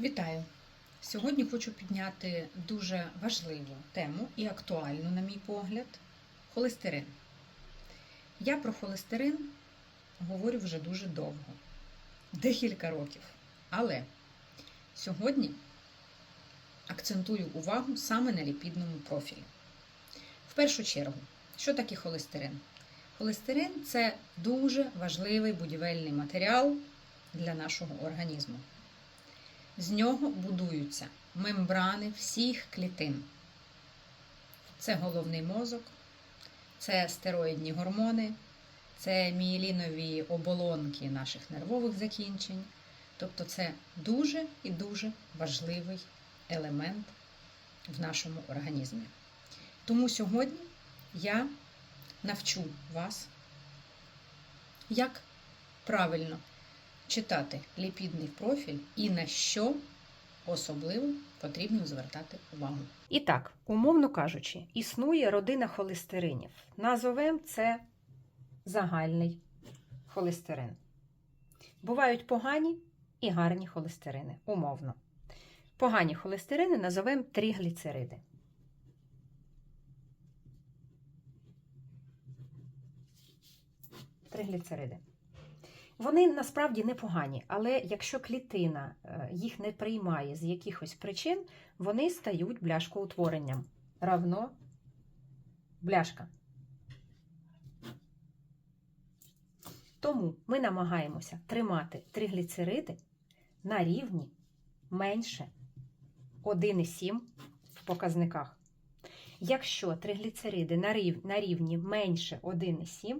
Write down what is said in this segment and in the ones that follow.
Вітаю! Сьогодні хочу підняти дуже важливу тему і актуальну, на мій погляд, холестерин. Я про холестерин говорю вже дуже довго, декілька років. Але сьогодні акцентую увагу саме на ліпідному профілі. В першу чергу, що таке холестерин? Холестерин це дуже важливий будівельний матеріал для нашого організму. З нього будуються мембрани всіх клітин. Це головний мозок, це стероїдні гормони, це мієлінові оболонки наших нервових закінчень. Тобто це дуже і дуже важливий елемент в нашому організмі. Тому сьогодні я навчу вас, як правильно читати ліпідний профіль і на що особливо потрібно звертати увагу. І так, умовно кажучи, існує родина холестеринів. Назовем це загальний холестерин. Бувають погані і гарні холестерини, умовно. Погані холестерини назовемо трігліцериди. Тригліцериди. Вони насправді непогані, але якщо клітина е, їх не приймає з якихось причин, вони стають бляшкоутворенням. Равно бляшка. Тому ми намагаємося тримати тригліцериди на рівні менше 1,7 в показниках. Якщо тригліцериди на рівні менше 1,7,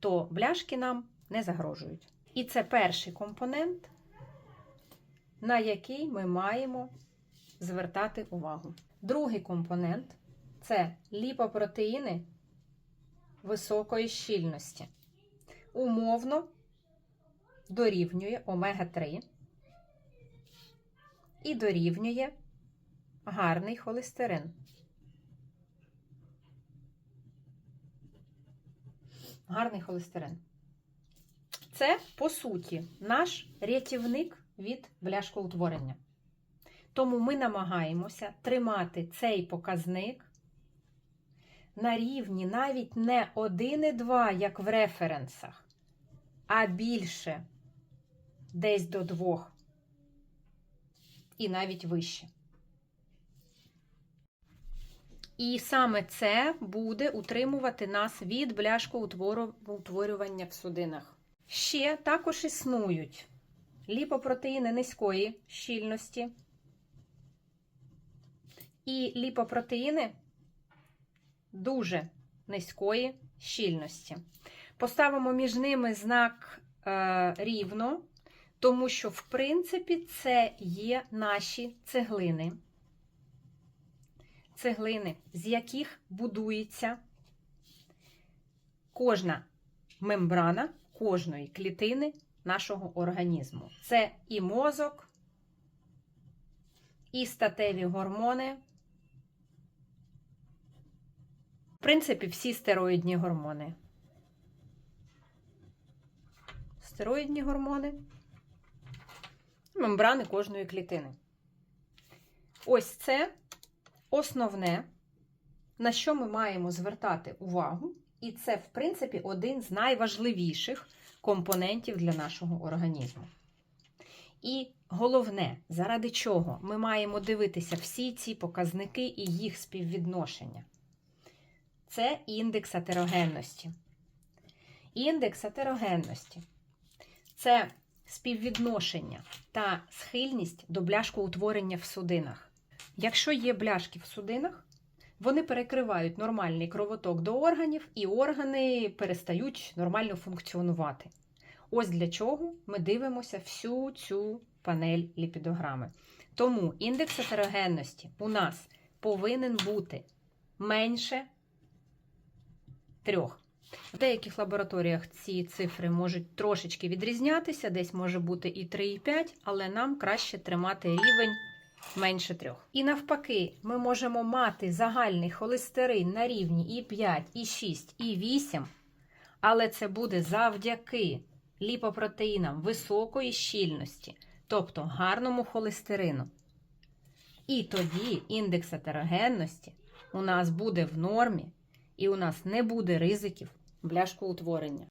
то бляшки нам не загрожують. І це перший компонент, на який ми маємо звертати увагу. Другий компонент це ліпопротеїни високої щільності. Умовно дорівнює омега-3 і дорівнює гарний холестерин. Гарний холестерин. Це, по суті, наш рятівник від бляшкоутворення. Тому ми намагаємося тримати цей показник на рівні навіть не 1,2, як в референсах, а більше десь до 2 і навіть вище. І саме це буде утримувати нас від бляшкоутворювання в судинах. Ще також існують ліпопротеїни низької щільності і ліпопротеїни дуже низької щільності. Поставимо між ними знак е, рівно, тому що, в принципі, це є наші цеглини. Цеглини, з яких будується кожна мембрана кожної клітини нашого організму. Це і мозок, і статеві гормони. В принципі, всі стероїдні гормони. Стероїдні гормони, мембрани кожної клітини. Ось це основне, на що ми маємо звертати увагу. І це, в принципі, один з найважливіших компонентів для нашого організму. І головне, заради чого ми маємо дивитися всі ці показники і їх співвідношення. Це індекс атерогенності. Індекс атерогенності це співвідношення та схильність до бляшкоутворення в судинах. Якщо є бляшки в судинах, вони перекривають нормальний кровоток до органів, і органи перестають нормально функціонувати. Ось для чого ми дивимося всю цю панель ліпідограми. Тому індекс атерогенності у нас повинен бути менше трьох. В деяких лабораторіях ці цифри можуть трошечки відрізнятися, десь може бути і 3, і 5, але нам краще тримати рівень менше трьох. І навпаки, ми можемо мати загальний холестерин на рівні і 5, і 6, і 8, але це буде завдяки ліпопротеїнам високої щільності. тобто гарному холестерину. І тоді індекс атерогенності у нас буде в нормі, і у нас не буде ризиків бляшкоутворення.